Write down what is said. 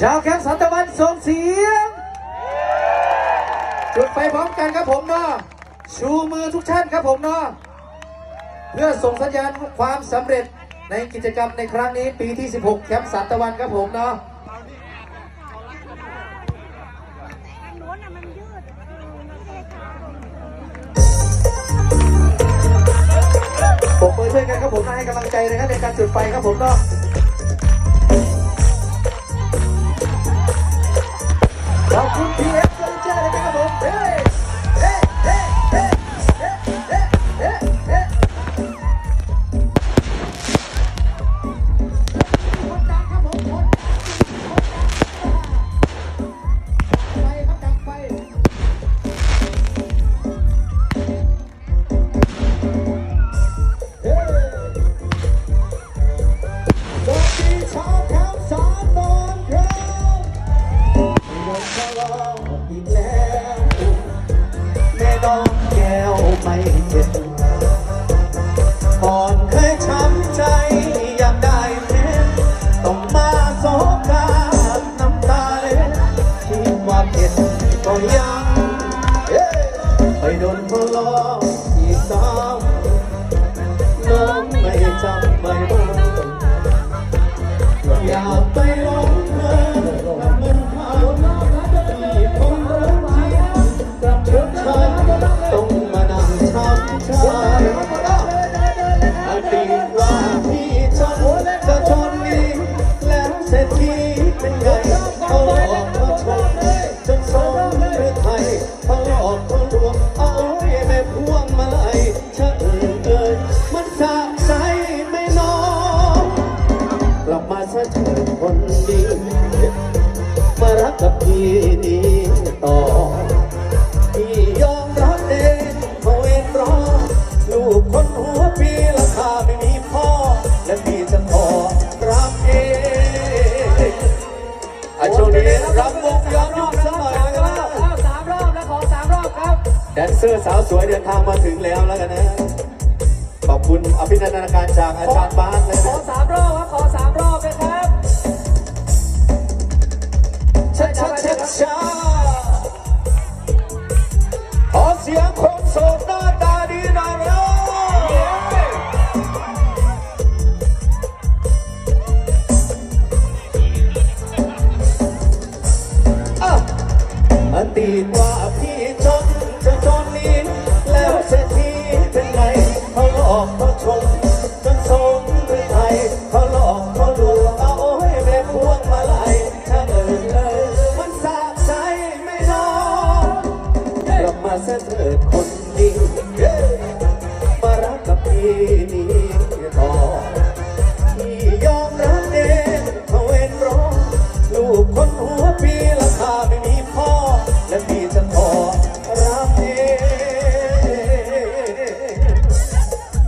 ชาวแคมป์สันตะวันส่งเสียง จุดไฟพร้อมกันครับผมเนาะชูมือทุกท่านครับผมเนาะเพื่อส่งสัญญาณความสำเร็จในกิจกรรมในครั้งนี้ปีที่ 16 แคมป์สันตะวันครับผมเนาะโน้นน่ะมันยืดมันก็เลยขาดปรบมือช่วยกันครับผมนะให้กำลังใจนะครับในการจุดไฟครับผมเนาะ supiera. กลับมาซะเถิดคนดีมารักกับพี่ดีต่อพี่ยอมรับเองเขาเองรอลูกคนหัวปีราคาไม่มีพ่อ และพี่จะขอรับเองอะช่วงนี้รับวงย้อนยุคสักหน่อยแล้วกันนะเอาสามรอบแล้วขอสามรอบครับแดนเซอร์สาวสวยเดินทางมาถึงแล้วแล้วกันนะขอบคุณอภินันทนาการจากอาจารย์บาสเลยขอสามรอบครับ ตีว่าพี่จนจะจนนี้แล้วเศรษฐีเป็นไงเขาหลอกเขาชมจนสมหรือไทยเขาหลอกเขาลวงเอาให้แม่พวงมาลัยถ้าเอ่ยเลยมันสะใจไม่นองกลับมาเสถิดคนดีมารักกับพี่